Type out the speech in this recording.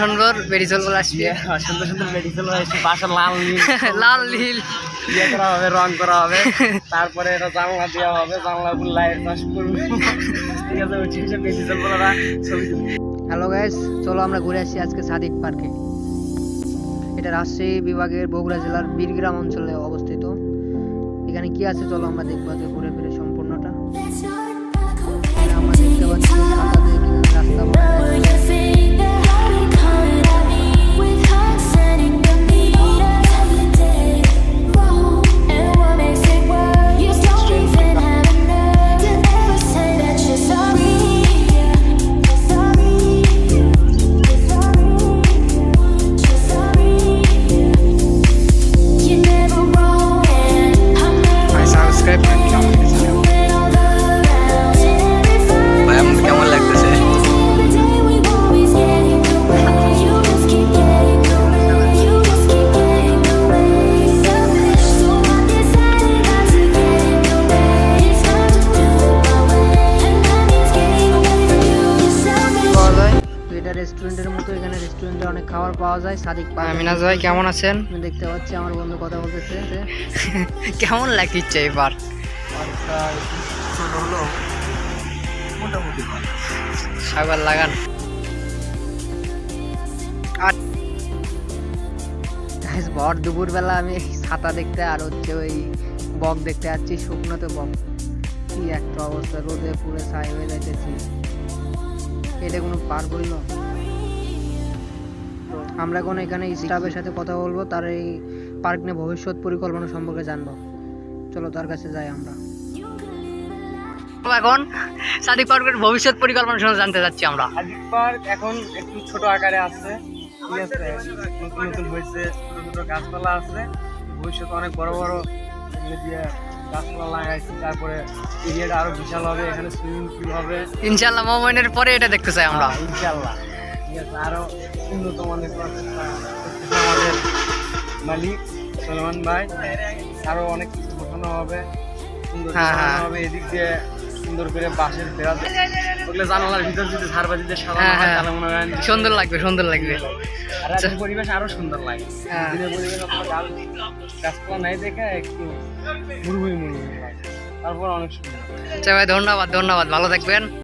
সুন্দর বেরিজল বলে আসছে। দিয়ে সুন্দর সুন্দর মেডিসিন রয়েছে পাশে লাল নীল লাল নীল। ইয়ে করা হবে রং করা হবে। তারপরে এটা জানলা দেওয়া হবে জানলা গুলো লাইট করব। ঠিক আছে ওই ছবি হ্যালো গাইস চলো আমরা ঘুরে আসি আজকে সাদিক পার্কে এটা রাজশাহী বিভাগের বগুড়া জেলার বীরগ্রাম অঞ্চলে অবস্থিত। এখানে কি আছে চলো আমরা দেখব আজকে ঘুরে ফিরে সম্পূর্ণটা। আমরা দেখতে পাচ্ছি এটা রেস্টুরেন্টের মতো এখানে রেস্টুরেন্টে অনেক খাবার পাওয়া যায় সাদিক পার্ক মিনাজ ভাই কেমন আছেন? আমি দেখতে পাচ্ছি আমার বন্ধু কথা বলতেছে কেমন লাগছে এবার? হলো মোটামুটি লাগান। আর ভর দুপুরবেলা আমি ছাতা দেখতে আর হচ্ছে ওই বক দেখতে যাচ্ছি শুকনোতে বক। কি একটা অবস্থা রোদে পুরো ছাই হয়ে যাইতেছি। এটা কোনো পার করিল আমরা এখন এখানে স্টাফের সাথে কথা বলব তার এই পার্ক নিয়ে ভবিষ্যৎ পরিকল্পনা সম্পর্কে জানব। চলো তার কাছে যাই আমরা। এখন সাদিক পার্কের ভবিষ্যৎ পরিকল্পনা সম্পর্কে জানতে যাচ্ছি আমরা। হাজির পার্ক এখন একটু ছোট আকারে আছে ঠিক আছে? নতুন নতুন হয়েছে ছোট ছোট গাছপালা আছে ভবিষ্যতে অনেক বড় বড় দিয়ে গাছপালা লাগাইছি তারপরে এরিয়াটা আরও বিশাল হবে এখানে সুইমিং পুল হবে। ইনশাল্লাহ মোমেনের পরে এটা দেখতে চাই আমরা। হ্যাঁ, ইনশাল্লাহ। ঠিক আছে আরও উন্নত মানের আমাদের মালিক সলমান ভাই। আরও অনেক কিছু ঘটনা হবে সুন্দর হ্যাঁ, হ্যাঁ। হবে এদিক দিয়ে সুন্দর করে বাঁশের বেড়া ওগুলো জানালার ভিতর যদি ঝাড়বাতি দিয়ে সাজানো হ্যাঁ, হয় হ্যাঁ। তাহলে মনে হয় সুন্দর লাগবে সুন্দর লাগবে। আর রাতের পরিবেশ আরও সুন্দর লাগে। হ্যাঁ। দিনের পরিবেশ আপনার গাছপালা নাই দেখে একটু মুরুভুমি মুরুভুমি লাগে। তারপর অনেক সুন্দর। আচ্ছা ভাই ধন্যবাদ ধন্যবাদ। ভালো থাকবেন।